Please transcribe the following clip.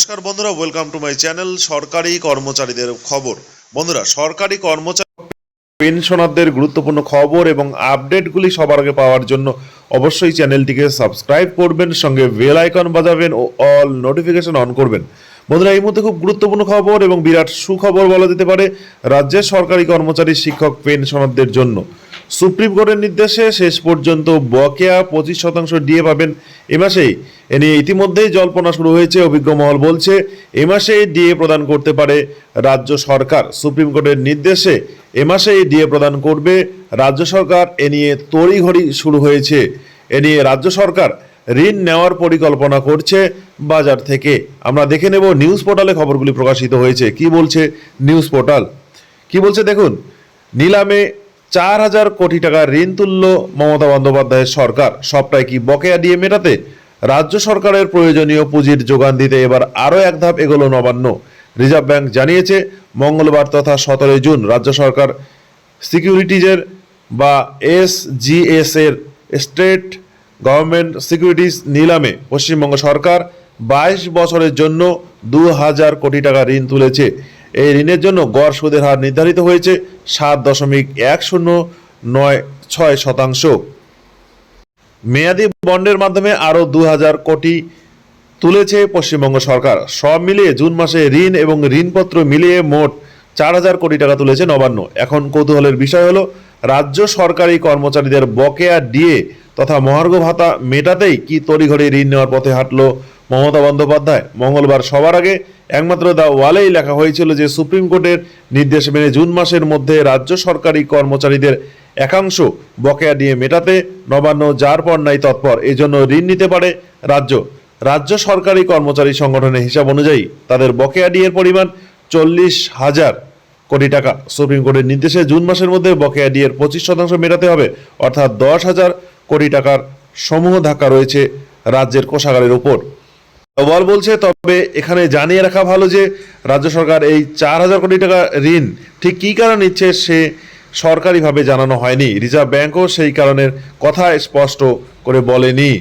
নমস্কার বন্ধুরা welcome to my channel সরকারি কর্মচারীদের খবর। বন্ধুরা, সরকারি কর্মচারী পেনশনারদের গুরুত্বপূর্ণ খবর এবং আপডেটগুলি সবার আগে পাওয়ার জন্য অবশ্যই চ্যানেলটিকে সাবস্ক্রাইব করবেন, সঙ্গে বেল আইকন বাজাবেন ও অল নোটিফিকেশন অন করবেন। বন্ধুরা, এই মুহূর্তে খুব গুরুত্বপূর্ণ খবর এবং বিরাট সুখবর বলা যেতে পারে রাজ্যের সরকারি কর্মচারী, শিক্ষক, পেনশনারদের জন্য। সুপ্রিম কোর্টের নির্দেশে শেষ পর্যন্ত বকেয়া পঁচিশ শতাংশ ডিএ পাবেন এ মাসেই। এ নিয়ে ইতিমধ্যেই জল্পনা শুরু হয়েছে, অভিজ্ঞ মহল বলছে, এ মাসেই ডিএ প্রদান করতে পারে রাজ্য সরকার। সুপ্রিম কোর্টের নির্দেশে এ মাসেই ডিএ প্রদান করবে রাজ্য সরকার। এ নিয়ে তড়িঘড়ি শুরু হয়েছে। এ নিয়ে রাজ্য সরকার ঋণ নেওয়ার পরিকল্পনা করছে বাজার থেকে। আমরা দেখে নেব নিউজ পোর্টালে খবরগুলি প্রকাশিত হয়েছে। কি বলছে নিউজ পোর্টাল? কি বলছে দেখুন, নিলামে চার হাজার কোটি টাকা ঋণ তুলল মমতা বন্দ্যোপাধ্যায়ের সরকার। সবটাই কি বকেয়া দিয়ে মেটাতে? রাজ্য সরকারের প্রয়োজনীয় পুঁজির যোগান দিতে এবার আরও এক ধাপ এগোলো নবান্ন। রিজার্ভ ব্যাংক জানিয়েছে, মঙ্গলবার তথা সতেরোই জুন রাজ্য সরকার সিকিউরিটিজের বা এসজিএস এর স্টেট গভর্নমেন্ট সিকিউরিটিজ নিলামে পশ্চিমবঙ্গ সরকার বাইশ বছরের জন্য দু হাজার কোটি টাকা ঋণ তুলেছে। এই ঋণের জন্য গড় সুদের হার নির্ধারিত হয়েছে সাত দশমিক এক শূন্য নয় ছয় শতাংশ। মেয়াদি বন্ডের মাধ্যমে আরও দু হাজার কোটি তুলেছে পশ্চিমবঙ্গ সরকার। সব মিলিয়ে জুন মাসে ঋণ এবং ঋণপত্র মিলিয়ে মোট চার হাজার কোটি টাকা তুলেছে নবান্ন। এখন কৌতূহলের বিষয় হলো, রাজ্য সরকারি কর্মচারীদের বকেয়া ডিএ তথা মহার্ঘ ভাতা মেটাতেই কি তড়িঘড়ি ঋণ নেওয়ার পথে হাঁটলো মমতা বন্দ্যোপাধ্যায়, মঙ্গলবার সবার আগে একমাত্র দা ওয়ালেই লেখা হয়েছিল যে সুপ্রিম কোর্টের নির্দেশ মেনে জুন মাসের মধ্যে রাজ্য সরকারি কর্মচারীদের একাংশ বকেয়া দিয়ে মেটাতে, নবান্ন যার পর নাই তৎপর। এই জন্য ঋণ নিতে পারে রাজ্য। রাজ্য সরকারি কর্মচারী সংগঠনের হিসাব অনুযায়ী তাদের বকেয়া ডিএর পরিমাণ চল্লিশ হাজার কোটি টাকা। সুপ্রিম কোর্টের নির্দেশে জুন মাসের মধ্যে বকেয়া ডিএর পঁচিশ শতাংশ মেটাতে হবে, অর্থাৎ দশ হাজার কোটি টাকার সমূহ ধাক্কা রয়েছে রাজ্যের কোষাগারের উপর বল বলছে, তবে এখানে জানিয়ে রাখা ভালো যে রাজ্য সরকার এই চার হাজার কোটি টাকা ঋণ ঠিক কী কারণে নিচ্ছে সে সরকারিভাবে জানানো হয়নি। রিজার্ভ ব্যাংকও সেই কারণের কথা স্পষ্ট করে বলেনি।